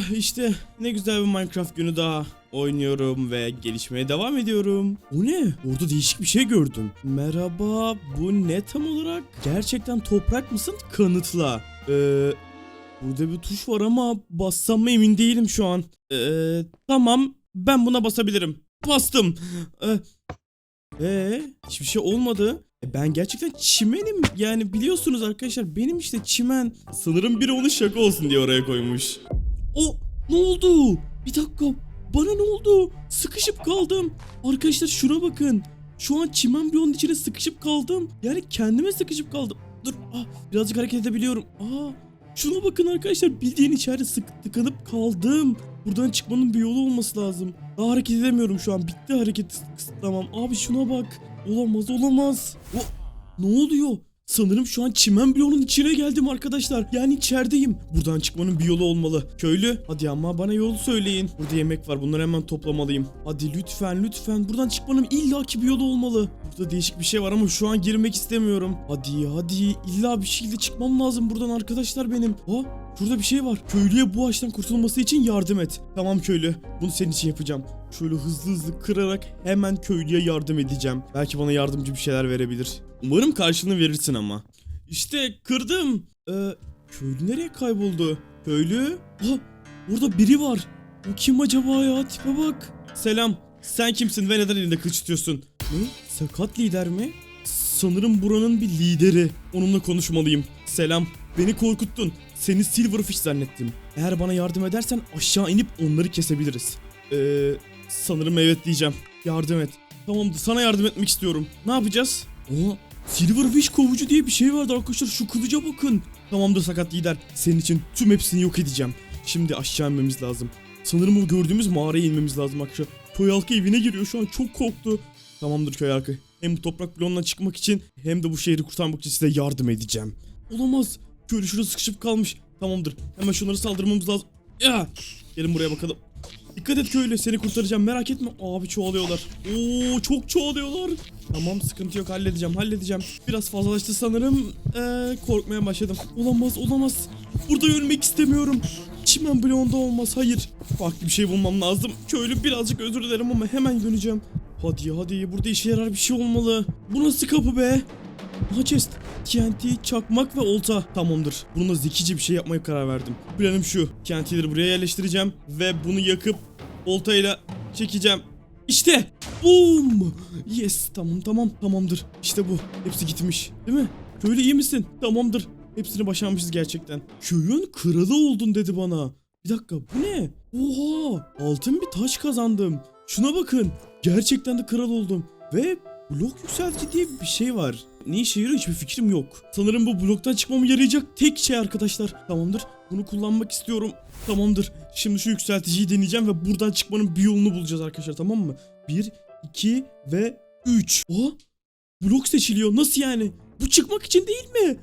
Ah işte ne güzel bir Minecraft günü daha oynuyorum ve gelişmeye devam ediyorum. O ne? Orada değişik bir şey gördüm. Merhaba bu ne tam olarak? Gerçekten toprak mısın? Kanıtla. Eee burada bir tuş var ama bassam mı emin değilim şu an. Eee tamam ben buna basabilirim. Bastım. Eee ee, hiçbir şey olmadı. E, Ben gerçekten çimenim. Yani biliyorsunuz arkadaşlar benim işte çimen. Sanırım biri onu şaka olsun diye oraya koymuş. O ne oldu? Bir dakika. Bana ne oldu? Sıkışıp kaldım. Arkadaşlar şuna bakın. Şu an çimen bloğunun içine sıkışıp kaldım. Yani kendime sıkışıp kaldım. Dur ah, birazcık hareket edebiliyorum. Aa, şuna bakın arkadaşlar bildiğin içeride sık tıkanıp kaldım. Buradan çıkmanın bir yolu olması lazım. Daha hareket edemiyorum şu an. Bitti hareket kısıtlamam. Abi şuna bak. Olamaz olamaz. O, ne oluyor? Sanırım şu an çimen bloğunun içine geldim arkadaşlar. Yani içerideyim. Buradan çıkmanın bir yolu olmalı. Köylü hadi ama bana yol söyleyin. Burada yemek var bunları hemen toplamalıyım. Hadi lütfen lütfen buradan çıkmanın illaki bir yolu olmalı. Burada değişik bir şey var ama şu an girmek istemiyorum. Hadi hadi illa bir şekilde çıkmam lazım buradan arkadaşlar benim. Ha Şurada bir şey var. Köylüye bu ağaçtan kurtulması için yardım et. Tamam köylü. Bunu senin için yapacağım. Şöyle hızlı hızlı kırarak hemen köylüye yardım edeceğim. Belki bana yardımcı bir şeyler verebilir. Umarım karşılığını verirsin ama. İşte kırdım. Ee, köylü nereye kayboldu? Köylü? Ha, burada biri var. Bu kim acaba ya? Tipe bak. Selam. Sen kimsin ve neden elinde kılıç tutuyorsun? Ne? Sakat lider mi? Sanırım buranın bir lideri. Onunla konuşmalıyım. Selam. Beni korkuttun. Seni Silverfish zannettim. Eğer bana yardım edersen aşağı inip onları kesebiliriz. Eee sanırım evet diyeceğim. Yardım et. Tamam sana yardım etmek istiyorum. Ne yapacağız? Oha Silverfish kovucu diye bir şey vardı arkadaşlar şu kılıca bakın. Tamamdır sakat lider. Senin için tüm hepsini yok edeceğim. Şimdi aşağı inmemiz lazım. Sanırım o gördüğümüz mağaraya inmemiz lazım arkadaşlar. Köy halkı evine giriyor şu an çok korktu. Tamamdır köy halkı. Hem bu toprak bloğundan çıkmak için hem de bu şehri kurtarmak için size yardım edeceğim. Olamaz. Köylü şurada sıkışıp kalmış. Tamamdır. Hemen şunları saldırmamız lazım. Ya. Gelin buraya bakalım. Dikkat et köylü seni kurtaracağım merak etme. Abi çoğalıyorlar. Oo çok çoğalıyorlar. Tamam sıkıntı yok halledeceğim halledeceğim. Biraz fazlalaştı sanırım. Ee, korkmaya başladım. Olamaz olamaz. Burada ölmek istemiyorum. Çimen bloğunda olmaz hayır. Farklı bir şey bulmam lazım. Köylü birazcık özür dilerim ama hemen döneceğim. Hadi hadi burada işe yarar bir şey olmalı. Bu nasıl kapı be? Aha chest. TNT, çakmak ve olta. Tamamdır. Bununla zekice bir şey yapmaya karar verdim. Planım şu. TNT'leri buraya yerleştireceğim ve bunu yakıp oltayla çekeceğim. İşte. Boom. Yes. Tamam tamam tamamdır. İşte bu. Hepsi gitmiş. Değil mi? Köylü iyi misin? Tamamdır. Hepsini başarmışız gerçekten. Köyün kralı oldun dedi bana. Bir dakika bu ne? Oha altın bir taş kazandım. Şuna bakın. Gerçekten de kral oldum. Ve blok yükseltici diye bir şey var. Ne işe yarıyor hiçbir fikrim yok. Sanırım bu bloktan çıkmamı yarayacak tek şey arkadaşlar. Tamamdır. Bunu kullanmak istiyorum. Tamamdır. Şimdi şu yükselticiyi deneyeceğim ve buradan çıkmanın bir yolunu bulacağız arkadaşlar tamam mı? 1, 2 ve 3. Oha! Blok seçiliyor. Nasıl yani? Bu çıkmak için değil mi?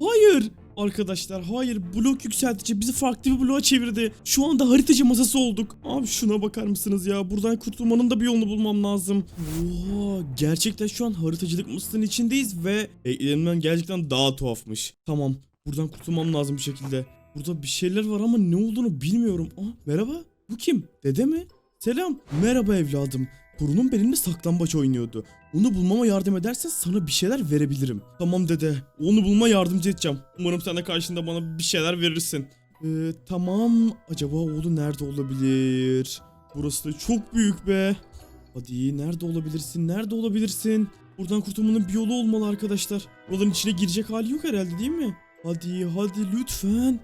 Hayır. Arkadaşlar hayır blok yükseltici bizi farklı bir bloğa çevirdi. Şu anda haritacı masası olduk. Abi şuna bakar mısınız ya? Buradan kurtulmanın da bir yolunu bulmam lazım. Oha gerçekten şu an haritacılık masasının içindeyiz ve eklerimden gerçekten daha tuhafmış. Tamam buradan kurtulmam lazım bir şekilde. Burada bir şeyler var ama ne olduğunu bilmiyorum. Aa merhaba bu kim? Dede mi? Selam. Merhaba evladım. Torunum benimle saklambaç oynuyordu. Onu bulmama yardım edersen sana bir şeyler verebilirim. Tamam dede. Onu bulma yardımcı edeceğim. Umarım sen de karşında bana bir şeyler verirsin. Ee, tamam. Acaba oğlu nerede olabilir? Burası da çok büyük be. Hadi nerede olabilirsin? Nerede olabilirsin? Buradan kurtulmanın bir yolu olmalı arkadaşlar. Buraların içine girecek hali yok herhalde değil mi? Hadi hadi lütfen.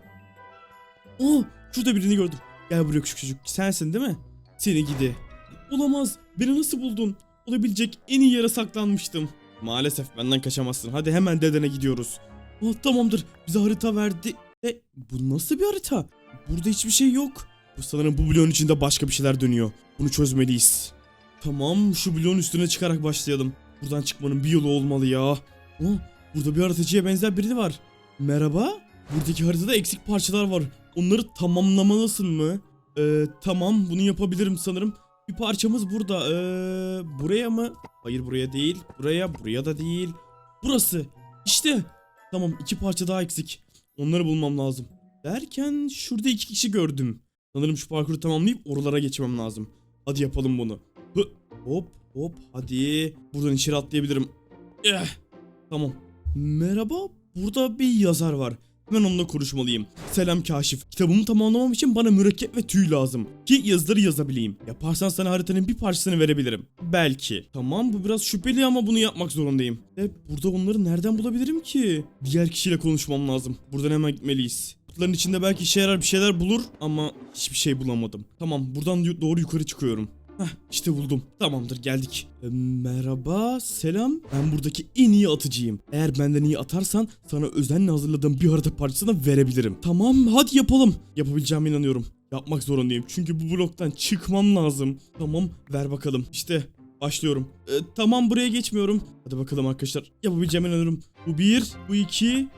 Aa şurada birini gördüm. Gel buraya küçük çocuk. Sensin değil mi? Seni gidi. Olamaz. Beni nasıl buldun? Olabilecek en iyi yere saklanmıştım. Maalesef benden kaçamazsın. Hadi hemen dedene gidiyoruz. Oh, tamamdır. Bize harita verdi. E bu nasıl bir harita? Burada hiçbir şey yok. Bu sanırım bu bloğun içinde başka bir şeyler dönüyor. Bunu çözmeliyiz. Tamam şu bloğun üstüne çıkarak başlayalım. Buradan çıkmanın bir yolu olmalı ya. Oh, burada bir haritacıya benzer biri var. Merhaba? Buradaki haritada eksik parçalar var. Onları tamamlamalısın mı? Ee, tamam bunu yapabilirim sanırım. Bir parçamız burada. Ee, buraya mı? Hayır buraya değil. Buraya, buraya da değil. Burası. İşte. Tamam iki parça daha eksik. Onları bulmam lazım. Derken şurada iki kişi gördüm. Sanırım şu parkuru tamamlayıp oralara geçmem lazım. Hadi yapalım bunu. Hı, hop hop hadi. Buradan içeri atlayabilirim. Eh, tamam. Merhaba. Burada bir yazar var. Hemen onunla konuşmalıyım. Selam Kaşif. Kitabımı tamamlamam için bana mürekkep ve tüy lazım. Ki yazıları yazabileyim. Yaparsan sana haritanın bir parçasını verebilirim. Belki. Tamam bu biraz şüpheli ama bunu yapmak zorundayım. E burada onları nereden bulabilirim ki? Diğer kişiyle konuşmam lazım. Buradan hemen gitmeliyiz. Kutuların içinde belki işe yarar bir şeyler bulur ama hiçbir şey bulamadım. Tamam buradan doğru yukarı çıkıyorum. Heh işte buldum. Tamamdır geldik. E, merhaba selam. Ben buradaki en iyi atıcıyım. Eğer benden iyi atarsan sana özenle hazırladığım bir harita parçasını verebilirim. Tamam hadi yapalım. Yapabileceğime inanıyorum. Yapmak zorundayım çünkü bu bloktan çıkmam lazım. Tamam ver bakalım. İşte başlıyorum. E, tamam buraya geçmiyorum. Hadi bakalım arkadaşlar. Yapabileceğime inanıyorum. Bu bir, bu iki.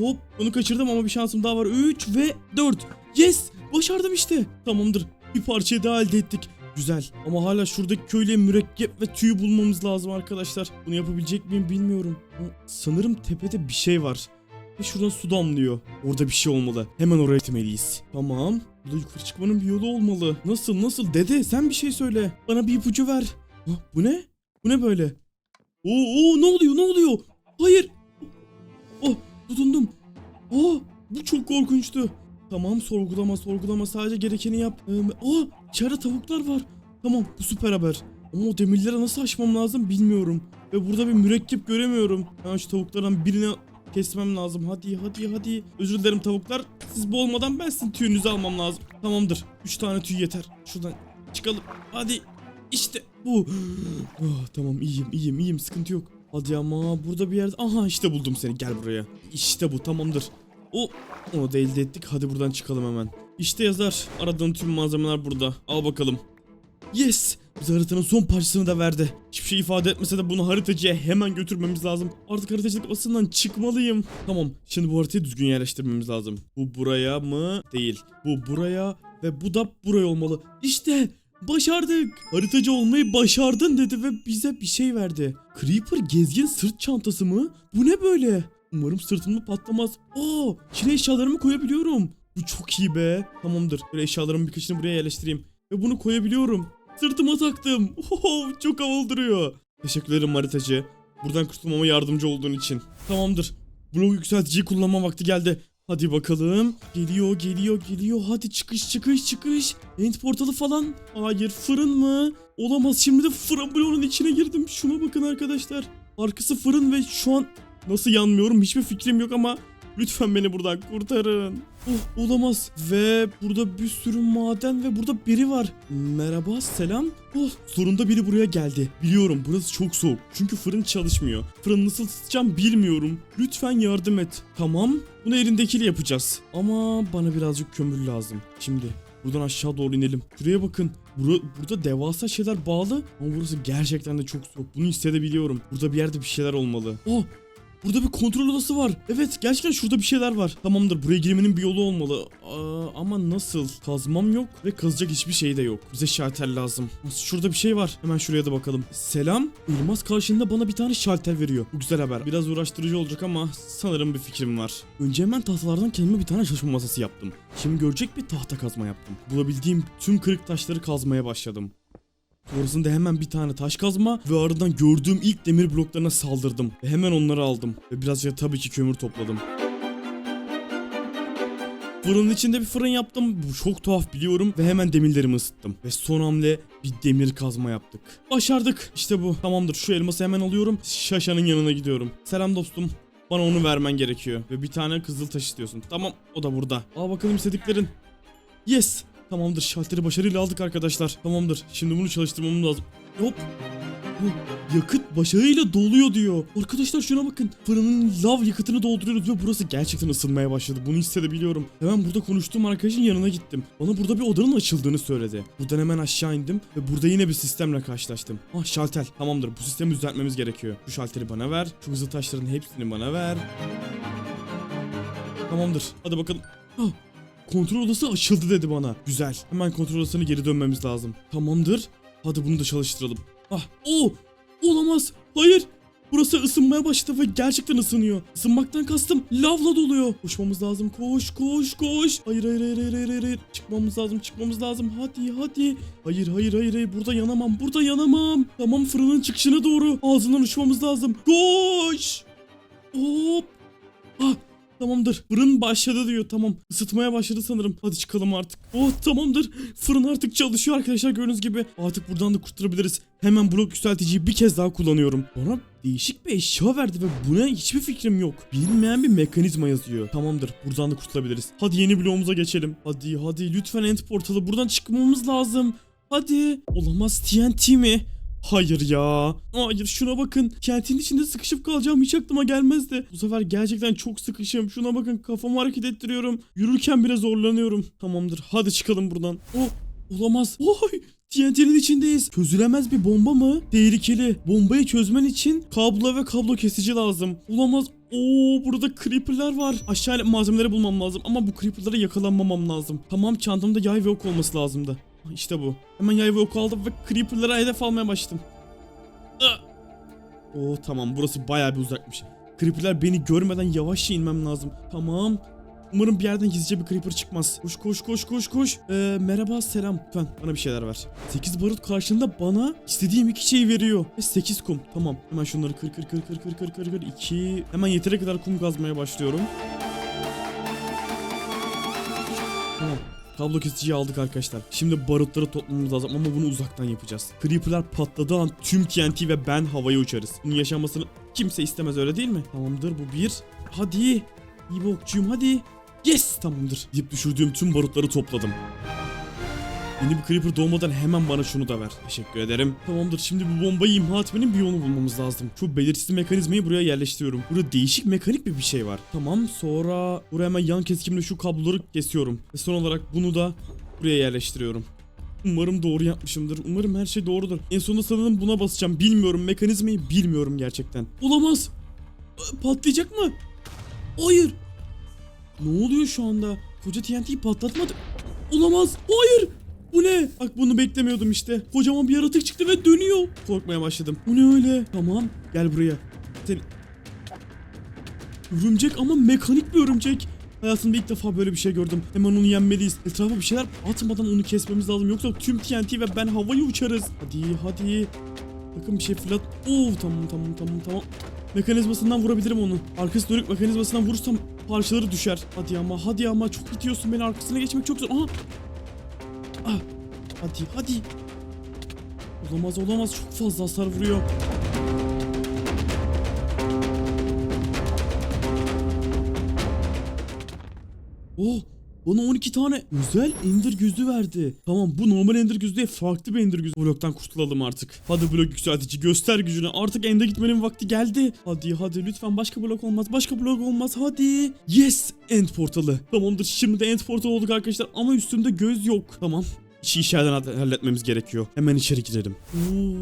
Hop onu kaçırdım ama bir şansım daha var. 3 ve 4. Yes başardım işte. Tamamdır. Bir parçayı daha elde ettik. Güzel ama hala şuradaki köyle mürekkep ve tüy bulmamız lazım arkadaşlar. Bunu yapabilecek miyim bilmiyorum. Ama Sanırım tepede bir şey var. Ve şuradan su damlıyor. Orada bir şey olmalı. Hemen oraya gitmeliyiz. Tamam. Burada yukarı çıkmanın bir yolu olmalı. Nasıl nasıl? Dede sen bir şey söyle. Bana bir ipucu ver. Ha, bu ne? Bu ne böyle? Oo, oo ne oluyor ne oluyor? Hayır. Oh tutundum. Oh bu çok korkunçtu. Tamam sorgulama sorgulama sadece gerekeni yap. Ee, oh içeride tavuklar var. Tamam bu süper haber. Ama o demirleri nasıl aşmam lazım bilmiyorum. Ve burada bir mürekkep göremiyorum. Ben şu tavuklardan birini kesmem lazım. Hadi hadi hadi. Özür dilerim tavuklar. Siz boğulmadan ben sizin tüyünüzü almam lazım. Tamamdır. 3 tane tüy yeter. Şuradan çıkalım. Hadi. İşte bu. Oh, tamam iyiyim iyiyim iyiyim sıkıntı yok. Hadi ama burada bir yerde. Aha işte buldum seni gel buraya. İşte bu tamamdır. O onu da elde ettik. Hadi buradan çıkalım hemen. İşte yazar. Aradığın tüm malzemeler burada. Al bakalım. Yes! Bize haritanın son parçasını da verdi. Hiçbir şey ifade etmese de bunu haritacıya hemen götürmemiz lazım. Artık haritacılık basından çıkmalıyım. Tamam, şimdi bu haritayı düzgün yerleştirmemiz lazım. Bu buraya mı? Değil. Bu buraya ve bu da buraya olmalı. İşte başardık. Haritacı olmayı başardın dedi ve bize bir şey verdi. Creeper gezgin sırt çantası mı? Bu ne böyle? Umarım sırtımda patlamaz. Oo, içine eşyalarımı koyabiliyorum. Bu çok iyi be. Tamamdır. Böyle eşyalarımın birkaçını buraya yerleştireyim. Ve bunu koyabiliyorum. Sırtıma taktım. Oho, çok havalı duruyor. Teşekkür ederim haritacı. Buradan kurtulmama yardımcı olduğun için. Tamamdır. Blok yükselticiyi kullanma vakti geldi. Hadi bakalım. Geliyor, geliyor, geliyor. Hadi çıkış, çıkış, çıkış. End portalı falan. Hayır, fırın mı? Olamaz. Şimdi de fırın bloğunun içine girdim. Şuna bakın arkadaşlar. Arkası fırın ve şu an nasıl yanmıyorum hiçbir fikrim yok ama lütfen beni buradan kurtarın. Oh olamaz. Ve burada bir sürü maden ve burada biri var. Merhaba selam. Oh sonunda biri buraya geldi. Biliyorum burası çok soğuk. Çünkü fırın çalışmıyor. Fırın nasıl ısıtacağım bilmiyorum. Lütfen yardım et. Tamam. Bunu elindekiyle yapacağız. Ama bana birazcık kömür lazım. Şimdi Buradan aşağı doğru inelim. Şuraya bakın. Bura, burada devasa şeyler bağlı ama burası gerçekten de çok soğuk. Bunu hissedebiliyorum. Burada bir yerde bir şeyler olmalı. Oh Burada bir kontrol odası var. Evet gerçekten şurada bir şeyler var. Tamamdır buraya girmenin bir yolu olmalı. Aa, ama nasıl? Kazmam yok ve kazacak hiçbir şey de yok. Bize şalter lazım. Şurada bir şey var. Hemen şuraya da bakalım. Selam. Elmas karşında bana bir tane şalter veriyor. Bu güzel haber. Biraz uğraştırıcı olacak ama sanırım bir fikrim var. Önce hemen tahtalardan kendime bir tane çalışma masası yaptım. Şimdi görecek bir tahta kazma yaptım. Bulabildiğim tüm kırık taşları kazmaya başladım. Sonrasında hemen bir tane taş kazma ve ardından gördüğüm ilk demir bloklarına saldırdım. Ve hemen onları aldım. Ve birazcık tabii ki kömür topladım. Fırının içinde bir fırın yaptım. Bu çok tuhaf biliyorum. Ve hemen demirlerimi ısıttım. Ve son hamle bir demir kazma yaptık. Başardık. İşte bu. Tamamdır şu elması hemen alıyorum. Şaşa'nın yanına gidiyorum. Selam dostum. Bana onu vermen gerekiyor. Ve bir tane kızıl taş istiyorsun. Tamam o da burada. Al bakalım istediklerin. Yes. Tamamdır şalteri başarıyla aldık arkadaşlar. Tamamdır. Şimdi bunu çalıştırmamız lazım. Hop. Bu yakıt başarıyla doluyor diyor. Arkadaşlar şuna bakın. Fırının lav yakıtını dolduruyoruz ve burası gerçekten ısınmaya başladı. Bunu hissedebiliyorum. Hemen burada konuştuğum arkadaşın yanına gittim. Bana burada bir odanın açıldığını söyledi. Buradan hemen aşağı indim ve burada yine bir sistemle karşılaştım. Ah şalter. Tamamdır bu sistemi düzeltmemiz gerekiyor. Şu şalteri bana ver. Şu hızlı taşların hepsini bana ver. Tamamdır. Hadi bakalım. Ah, Kontrol odası açıldı dedi bana. Güzel. Hemen kontrol odasına geri dönmemiz lazım. Tamamdır. Hadi bunu da çalıştıralım. Ah. Oo. Olamaz. Hayır. Burası ısınmaya başladı ve gerçekten ısınıyor. Isınmaktan kastım lavla doluyor. Koşmamız lazım. Koş koş koş. Hayır hayır hayır hayır hayır. hayır. Çıkmamız lazım çıkmamız lazım. Hadi hadi. Hayır hayır hayır hayır. Burada yanamam. Burada yanamam. Tamam fırının çıkışına doğru. Ağzından uçmamız lazım. Koş. Hop. Ah Tamamdır. Fırın başladı diyor. Tamam. Isıtmaya başladı sanırım. Hadi çıkalım artık. Oh tamamdır. Fırın artık çalışıyor arkadaşlar gördüğünüz gibi. Artık buradan da kurtulabiliriz. Hemen blok yükselticiyi bir kez daha kullanıyorum. Bana değişik bir eşya verdi ve buna hiçbir fikrim yok. Bilinmeyen bir mekanizma yazıyor. Tamamdır. Buradan da kurtulabiliriz. Hadi yeni bloğumuza geçelim. Hadi hadi lütfen end portalı. Buradan çıkmamız lazım. Hadi. Olamaz TNT mi? Hayır ya. Hayır şuna bakın. Kentin içinde sıkışıp kalacağım hiç aklıma gelmezdi. Bu sefer gerçekten çok sıkışım. Şuna bakın kafamı hareket ettiriyorum. Yürürken bile zorlanıyorum. Tamamdır hadi çıkalım buradan. Oh olamaz. Oy TNT'nin içindeyiz. Çözülemez bir bomba mı? Tehlikeli. Bombayı çözmen için kablo ve kablo kesici lazım. Olamaz. Oo burada creeper'lar var. Aşağı malzemeleri bulmam lazım ama bu creeper'lara yakalanmamam lazım. Tamam çantamda yay ve ok olması lazımdı. İşte bu. Hemen yay ve ok aldım ve creeper'lara hedef almaya başladım. Oo tamam burası bayağı bir uzakmış. Creeper'lar beni görmeden yavaşça inmem lazım. Tamam. Umarım bir yerden gizlice bir creeper çıkmaz. Koş koş koş koş koş. Ee, merhaba selam. Lütfen bana bir şeyler ver. 8 barut karşılığında bana istediğim iki şeyi veriyor. Ve 8 kum. Tamam. Hemen şunları kır kır kır kır kır kır kır kır. 2. Hemen yeteri kadar kum kazmaya başlıyorum. Kablo kesiciyi aldık arkadaşlar. Şimdi barutları toplamamız lazım ama bunu uzaktan yapacağız. Creeper'lar patladığı an tüm TNT ve ben havaya uçarız. Bunun yaşanmasını kimse istemez öyle değil mi? Tamamdır bu bir. Hadi. İyi bir okçuyum hadi. Yes tamamdır. Deyip düşürdüğüm tüm barutları topladım. Yeni bir creeper doğmadan hemen bana şunu da ver. Teşekkür ederim. Tamamdır şimdi bu bombayı imha etmenin bir yolunu bulmamız lazım. Şu belirsiz mekanizmayı buraya yerleştiriyorum. Burada değişik mekanik bir bir şey var. Tamam sonra buraya hemen yan kesikimle şu kabloları kesiyorum. Ve son olarak bunu da buraya yerleştiriyorum. Umarım doğru yapmışımdır. Umarım her şey doğrudur. En sonunda sanırım buna basacağım. Bilmiyorum. Mekanizmayı bilmiyorum gerçekten. Olamaz. Ee, Patlayacak mı? Hayır. Ne oluyor şu anda? Koca TNT'yi patlatmadı. Olamaz. Hayır. Bu ne? Bak bunu beklemiyordum işte. Kocaman bir yaratık çıktı ve dönüyor. Korkmaya başladım. Bu ne öyle? Tamam. Gel buraya. Sen... Örümcek ama mekanik bir örümcek. Hayatımda ilk defa böyle bir şey gördüm. Hemen onu yenmeliyiz. Etrafa bir şeyler atmadan onu kesmemiz lazım. Yoksa tüm TNT ve ben havayı uçarız. Hadi hadi. Bakın bir şey fırlat. Oo tamam tamam tamam tamam. Mekanizmasından vurabilirim onu. Arkası dönük mekanizmasından vurursam parçaları düşer. Hadi ama hadi ama çok itiyorsun beni arkasına geçmek çok zor. Aha. Ah. Hadi hadi. Olamaz olamaz çok fazla hasar vuruyor. Oh bana 12 tane özel ender gözü verdi. Tamam bu normal ender gözü değil farklı bir ender gözü. Bloktan kurtulalım artık. Hadi blok yükseltici göster gücünü. Artık ende gitmenin vakti geldi. Hadi hadi lütfen başka blok olmaz. Başka blok olmaz hadi. Yes end portalı. Tamamdır şimdi de end portal olduk arkadaşlar ama üstümde göz yok. Tamam. İşi içeriden hall- halletmemiz gerekiyor. Hemen içeri girelim. Oo,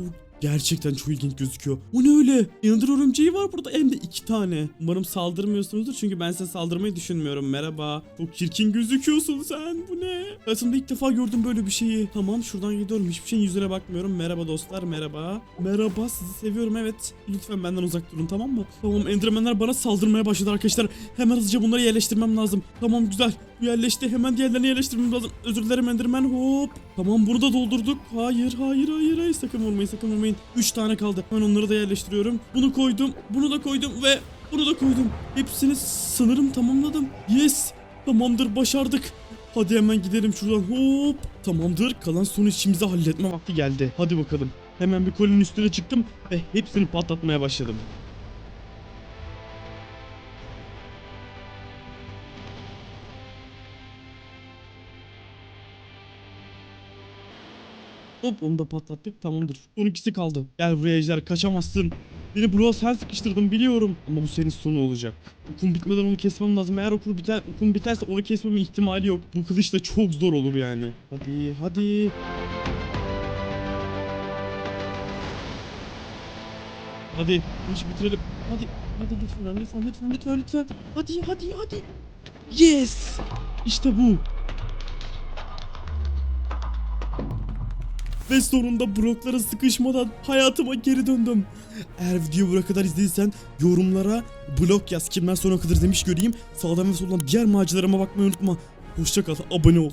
Gerçekten çok ilginç gözüküyor. O ne öyle? Ender örümceği var burada hem de iki tane. Umarım saldırmıyorsunuzdur çünkü ben size saldırmayı düşünmüyorum. Merhaba. Çok çirkin gözüküyorsun sen. Bu ne? Hayatımda ilk defa gördüm böyle bir şeyi. Tamam şuradan gidiyorum. Hiçbir şeyin yüzüne bakmıyorum. Merhaba dostlar. Merhaba. Merhaba sizi seviyorum evet. Lütfen benden uzak durun tamam mı? Tamam Endermenler bana saldırmaya başladı arkadaşlar. Hemen hızlıca bunları yerleştirmem lazım. Tamam güzel. Bu yerleşti. Hemen diğerlerini yerleştirmem lazım. Özür dilerim Enderman. Hop. Tamam bunu da doldurduk. Hayır hayır hayır hayır. Sakın vurmayın sakın vurmayın. 3 tane kaldı. Hemen onları da yerleştiriyorum. Bunu koydum. Bunu da koydum ve bunu da koydum. Hepsini sanırım tamamladım. Yes. Tamamdır başardık. Hadi hemen gidelim şuradan. Hop. Tamamdır. Kalan son işimizi halletme vakti geldi. Hadi bakalım. Hemen bir kolinin üstüne çıktım ve hepsini patlatmaya başladım. Hop onu da patlattık tamamdır. Son ikisi kaldı. Gel buraya ejder kaçamazsın. Beni buraya sen sıkıştırdın biliyorum. Ama bu senin sonu olacak. Okul bitmeden onu kesmem lazım. Eğer okul biter, okul biterse onu kesmemin ihtimali yok. Bu kılıç da çok zor olur yani. Hadi hadi. Hadi bu işi bitirelim. Hadi hadi lütfen lütfen lütfen lütfen lütfen. Hadi hadi hadi. Yes. İşte bu. Ve sonunda bloklara sıkışmadan hayatıma geri döndüm. Eğer videoyu buraya kadar izlediysen yorumlara blok yaz kimden sonra kadar demiş göreyim. Sağdan ve soldan diğer maceralarıma bakmayı unutma. Hoşça kal abone ol.